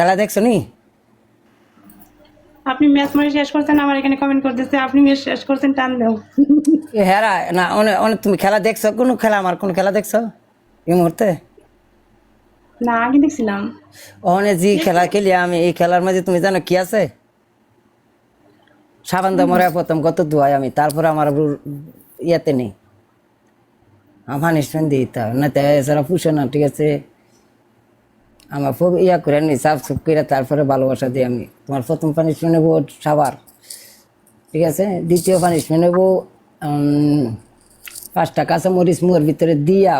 খেলা দেখছ নি? আপনি ম্যাচ মারি শেষ করছেন আমার এখানে কমেন্ট করতেছে আপনি ম্যাচ শেষ করছেন টান দাও। হেরা না অনেক অনেক তুমি খেলা দেখছ? কোনো খেলা আমার কোনো খেলা দেখছ? এই মুহূর্তে? না আগে দেখছিলাম। অনেক যে খেলা খেলি আমি এই খেলার মাঝে তুমি জানো কি আছে? সাবান দা মরে প্রথম কত ধোয়াই আমি তারপরে আমার ইয়াতে নেই। আমার পানিশমেন্ট দিতে হবে না তাই এছাড়া পুষে না ঠিক আছে? আমার খুব ইয়া করে নি সাফ সুফ করে তারপরে ভালোবাসা দিই আমি। তোমার প্রথম পানিশমেন্ট নেব সাবার ঠিক আছে? দ্বিতীয় পানিশমেন্ট নেব পাঁচটা কাঁচা মরিচ মুখের ভিতরে দিয়া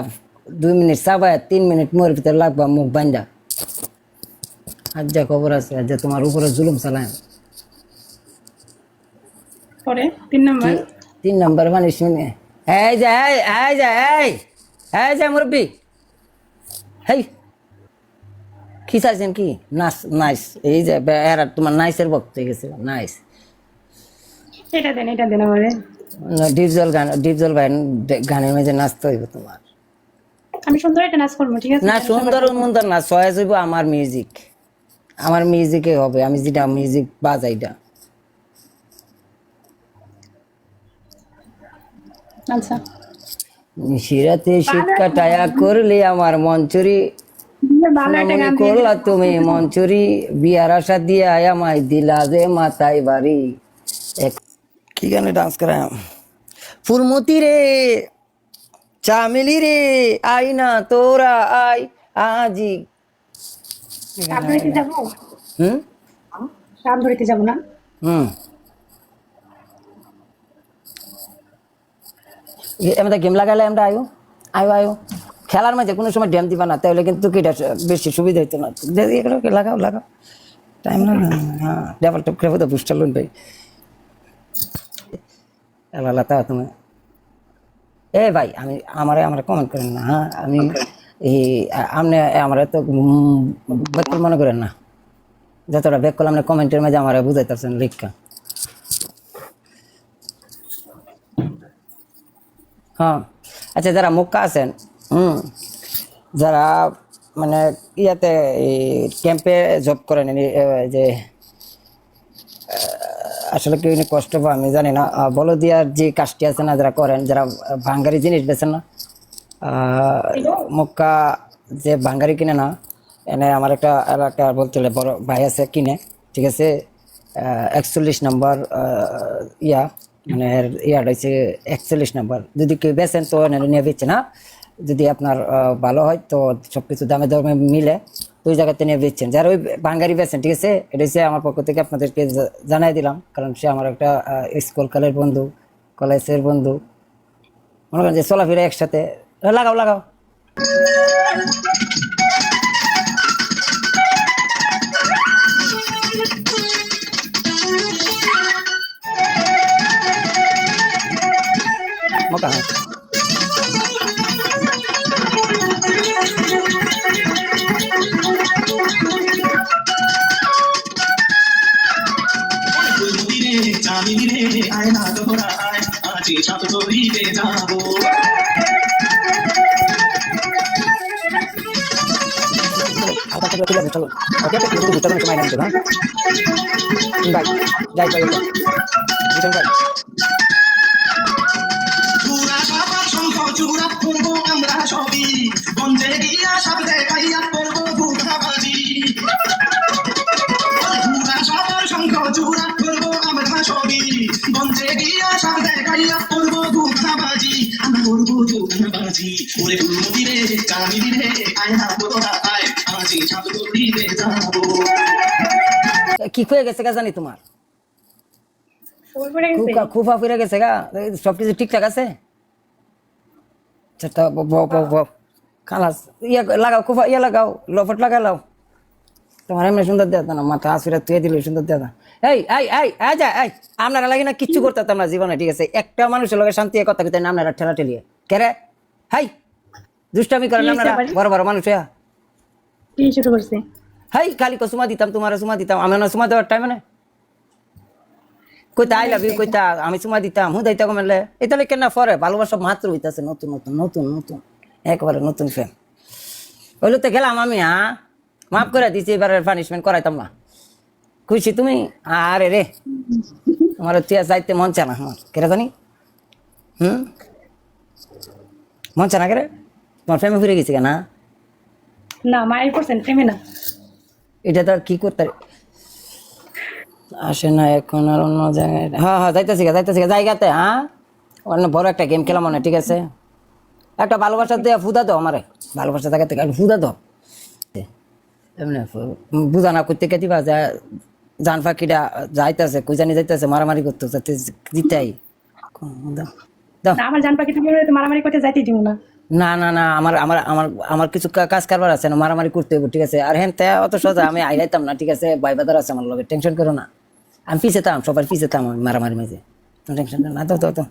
দুই মিনিট চাবায় তিন মিনিট মুখের ভিতরে লাগবা মুখ বান্ধা আজ যা খবর আছে আজ যা তোমার উপরে জুলুম চালায়। পরে? তিন নম্বর? তিন নম্বর পানিশমেন্ট এই যে এই এই যে এই এই যে মুরব্বী। হেই। কি চাইছেন কি? নাচ নাইস এই যে এরা তোমার নাইসের বক্ত হয়ে গেছে নাইস এটা দেন এটা দেন আমারে। ডিপজল গান ডিপজল ভাই গানের মাঝে নাচতে হইব তোমার। আমি সুন্দর একটা নাচ করব ঠিক আছে? না সুন্দর সুন্দর না চয়েস হইব আমার মিউজিক। আমার মিউজিকে হবে আমি যেটা মিউজিক বাজাইটা আচ্ছা। শিরাতে শীত কাটায়া করলে আমার গান দিয়ে করলা তুমি মঞ্চুরি বিয়ার আশা দিয়ে আয়া মাই দিলা যে মাথায় বাড়ি। কি গানে ডান্স করে ফুলমতি রে চামেলি রে আই না তোরা আই আজি। ধরিতে হুম? না? হুম। আমরা গেম লাগালে আমরা আয়ো আয়ো আয়ো। খেলার মাঝে কোনো সময় ড্যাম দিবা না, তাহলে কিন্তু কিটা বেশি সুবিধা হইতো না। এগুলো লাগাও লাগাও। টাইম লাগে হ্যাঁ ডাবল টপ তো বুস্টার লোন এলা লাতা তুমি। এ ভাই, আমি, আমারে, আমরা কমেন্ট করেন না হ্যাঁ? আমি এই আপনি আমার তো বেকল মনে করেন না। যতটা ব্যাক করলাম না কমেন্টের মাঝে আমার বুঝাইতেছেন লিখা হ্যাঁ। আচ্ছা যারা মুক্কা আছেন হুম। যারা মানে ইয়াতে ক্যাম্পে জব করেন যে আসলে এনে কষ্ট পায়, আমি জানি না। বলদিয়ার যে কাজটি আছে না, যারা করেন, যারা ভাঙ্গারি জিনিস বেছেন না মক্কা যে ভাঙ্গারি কিনে না, এনে আমার একটা এলাকা বলতে বড় ভাই আছে, কিনে, ঠিক আছে? একচল্লিশ নম্বর ইয়া মানে ইয়াটা হচ্ছে একচল্লিশ নম্বর। যদি কেউ বেছেন, তো নিয়ে বেচে না। যদি আপনার ভালো হয়, তো সব কিছু দামে দামে মিলে ওই জায়গাতে নিয়ে বেচছেন। যারা ওই বাঙ্গারি বেচেন ঠিক আছে? এটা হচ্ছে আমার পক্ষ থেকে আপনাদেরকে জানাই দিলাম। কারণ সে আমার একটা স্কুল কালের বন্ধু, কলেজের বন্ধু। মনে করেন যে চলাফেরা একসাথে। লাগাও লাগাও। মকা হ্যাঁ। আজি ছাপ তরিতে যাব চলো সময় লাগবে না যাই যাই সবই। গঞ্জে গিয়া সব দেখাইয়া গঞ্জে গিয়া সব দেখাইয়া করব ধুধাবাজি আমরা করব ওরে রে রে আয় না তোরা আয় আজি ছাপ তরিতে যাব। কি হয়ে গেছে গা জানি তোমার? খুফা ফিরে গেছে। গা সব কিছু ঠিকঠাক আছে? আচ্ছা ব ব ব ব খালাস ইয়া লাগাও খুফা ইয়া লাগাও লফট লাগাই লাও তোমার এমনি সুন্দর দেওয়া না মাথা আসিরা তুই দিলে সুন্দর দেওয়া এই এই এই এই যা এই আপনারা লাগে না কিচ্ছু করতে না জীবনে ঠিক আছে? একটা মানুষের লগে শান্তি কথা কইতে না আপনারা ঠেলা ঠেলিয়ে। কেরে হাই দুষ্টামি করেন আপনারা বড় বড় মানুষ করছে? হাই কো সুমা দিতাম তোমার সুমা দিতাম আমি না সুমা দেওয়ার টাইম মানে কইতা আই লাভ ইউ কইতা আমি সুমা দিতাম হুঁ দাইতা কমেলে এটা লেখেন না পরে? ভালোবাসা মাত্র হইতাছে নতুন নতুন নতুন নতুন একবারে নতুন ফ্যান হইল তো গেলাম আমি হ্যাঁ? মাফ করে দিছি এবারে পানিশমেন্ট করাইতাম না। খুশি তুমি? আরে রে। তোমার তিয়া যাইতে মন চায় না আমার। কেরে জানি? হুম? মন চায় না কেরে তোমার ফ্যামিলি ফিরে গেছে কেনা না মায়ের করছেন প্রেমে না। এটা তো আর কি করতে? আসে না এখন আর অন্য জায়গায়। হ্যাঁ হ্যাঁ যাইতেছি গা যাইতেছি গা জায়গাতে হ্যাঁ? অন্য বড় একটা গেম খেলাম মনে ঠিক আছে? একটা ভালোবাসা দিয়ে ফুদা দাও আমারে। ভালোবাসা থাকার থেকে ফুদা দাও। এমনি ফু- বুঝা না করতে কেতিবা যা জান পাখিটা যাইতেছে কই জানি যাইতেছে মারামারি করতে যাতে দিতেই। আমার জান পাখি তুমি মারামারি করতে যাইতে দিব না। না না না আমার আমার আমার আমার কিছু কাজ কারবার আছে না মারামারি করতে হবে ঠিক আছে? আর হ্যাঁ তে অত সোজা আমি আইলাইতাম না ঠিক আছে? ভাই বাদার আছে আমার লগে টেনশন করো না। আমি পিছে তাম সবার পিছে তাম আমি মারামারি মাঝে। তুমি টেনশন করো না তো তো তো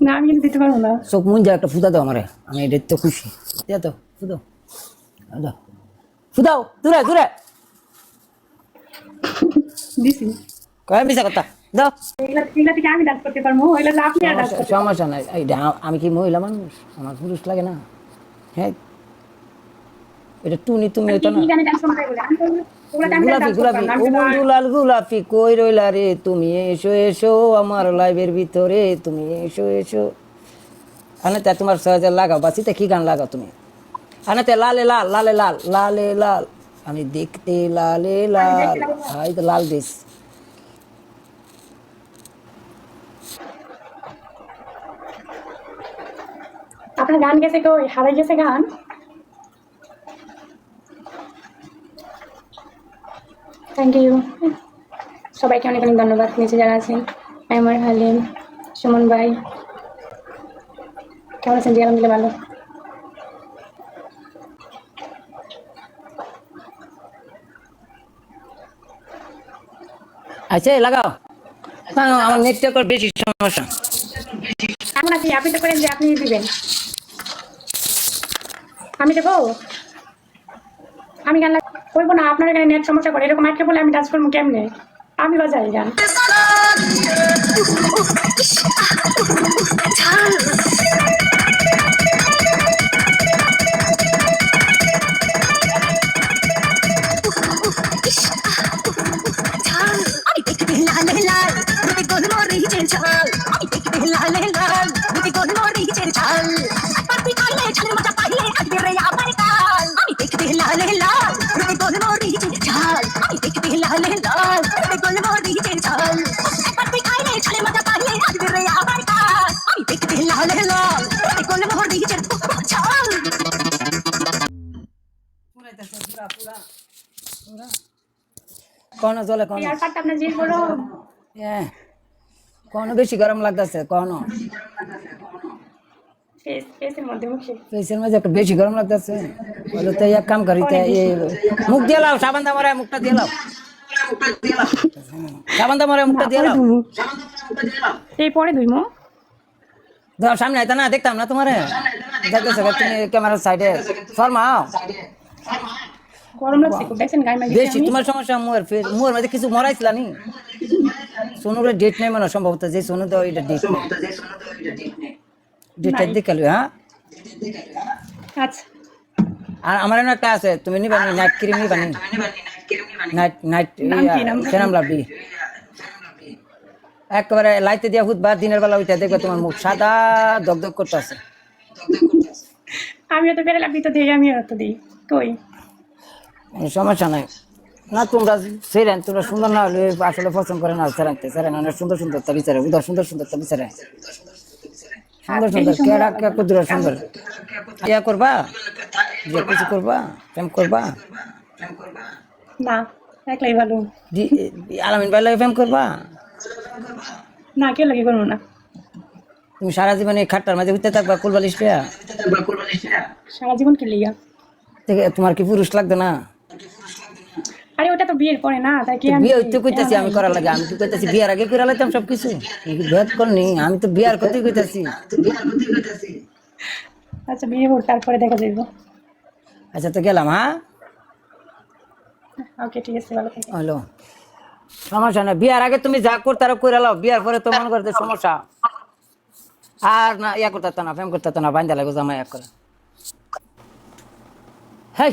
না আমি দিতে পারব না। চোখ মুন যা একটা ফুদা দাও আমারে আমি এটা তো খুশি। দে তো দাও ফুদাও দূরে দূরে। দিছি। কয় মিশা কথা? দাও এগুলা এগুলা থেকে আমি তো সমস্যা- নাই। কি মহিলা মানুষ? আমার পুরুষ লাগে না। হ্যাঁ এটা টুনি তুমি না। তো ওগুলা টাইম গোলাপি গোলাপি। ও বন্ধু লাল গোলাপি কই রইলা রে? তুমি এসো এসো আমার লাইভের ভিতরে। তুমি এসো এসো। আনাতে তোমার সহজে লাগাও বাসিতে কি গান লাগাও তুমি? আনাতে লালে লাল লালে লাল লালে লাল। আমি দেখতে লালে লাল। হাই তো লাল দিস। আপনার গান গেছে কই? হারাই গেছে গান? থ্যাংক ইউ সবাইকে অনেক অনেক ধন্যবাদ। নিচে যারা আছেন আমার হালিম সুমন ভাই। কেমন আছেন? জি আলহামদুলিল্লাহ ভালো। আচ্ছা লাগাও। না, আমার নেটওয়ার্কের বেশি সমস্যা। এমন আছি আপনি তো করেন যে আপনি দিবেন। আমি দেবো? আমি গান লাগ- করব না আপনার এখানে নেট সমস্যা করে এরকম একটা বলে আমি ডান্স করব কেমনে? আমি বাজাই গান ঝাল আমি দেখতে লাল লাল রুটি গোল মরিচের ঝাল পাতি খাইলে ঝালের মজা পাইলে আসবে রে আমার কাল। আমি দেখতে লাল লাল রুটি গোল মরিচের ঝাল আমি দেখতে লাল লাল রুটি গোল মরিচের ঝাল পাতি খাইলে ঝালের মজা পাইলে আসবে রে আমার কাল। আমি দেখতে লাল লাল রুটি গোল মরিচের ঝাল কোন জলে কোন আর পারতাম না যে বড় কোন বেশি গরম লাগতেছে কখনো ফেস ফেসের মধ্যে একটু বেশি গরম লাগতেছে? বলে তো এক কাম করি মুখ দিয়ে লাও সাবান মুখটা দিয়ে লাও। সাবান মুখটা দিয়ে লাও। এই পরে ধুইমো দাও সামনে আইতা না দেখতাম না তোমারে। যাইতেছে তুমি ক্যামেরার সাইডে? শর্মাও গরম লাগছে মাগি বেশি তোমার সমস্যা মুয়ের ফের মুয়ের মধ্যে কিছু মরাইছিল নি সোনুর ডেট নেই মানে সম্ভবত যে সোনু তো এটা ডেট নেই। ডেটটা দেখালি হ্যাঁ? আচ্ছা। আর আমার এনে একটা আছে তুমি নিবা নি নাইট ক্রিম নিবা নি? নাইট নাইট নাম কি, নাম কি? সেরাম লাভি একেবারে লাইতে দিয়া হুত বা দিনের বেলা ওইটা দেখবে তোমার মুখ সাদা দগদগ করতে আছে। আমিও তো বেড়ে লাগবি তো দিই আমিও তো দিই। কই? সমস্যা নাই। না তোমরা সেরেন তোমরা সুন্দর না হলে আসলে পছন্দ করে না সেরানতে সেরেন অনেক সুন্দর সুন্দর তা বিচারে উদর সুন্দর সুন্দর তা বিচারে সুন্দর সুন্দর কেডা কে কুদুর সুন্দর। ইয়া করবা? যে কিছু করবা প্রেম করবা? না একলাই ভালো। আলামিন ভাই লাগে প্রেম করবা? না কেউ লাগে করব না। তুমি সারা জীবন এই খাটটার মাঝে উঠতে থাকবা কুলবালিশ সারা জীবন কি থেকে তোমার কি পুরুষ লাগতো না? আরে ওটা তো বিয়ের পরে না তাই কি আমি বিয়ে হইতে কইতাছি আমি করার লাগে আমি কি কইতাছি বিয়ার আগে করে লাইতাম সব কিছু ভেদ করনি আমি তো বিয়ার কথাই কইতাছি। আচ্ছা বিয়ে হোক তারপরে দেখা যাইব। আচ্ছা তো গেলাম হ্যাঁ? ওকে ঠিক আছে ভালো থাকো। হলো সমস্যা না বিয়ার আগে তুমি যা করতে করে লাও বিয়ার পরে তো মনে করতে সমস্যা। আর না ইয়া করতে না প্রেম করতে না বান্ধা লাগো জামাই এক করে। হেই!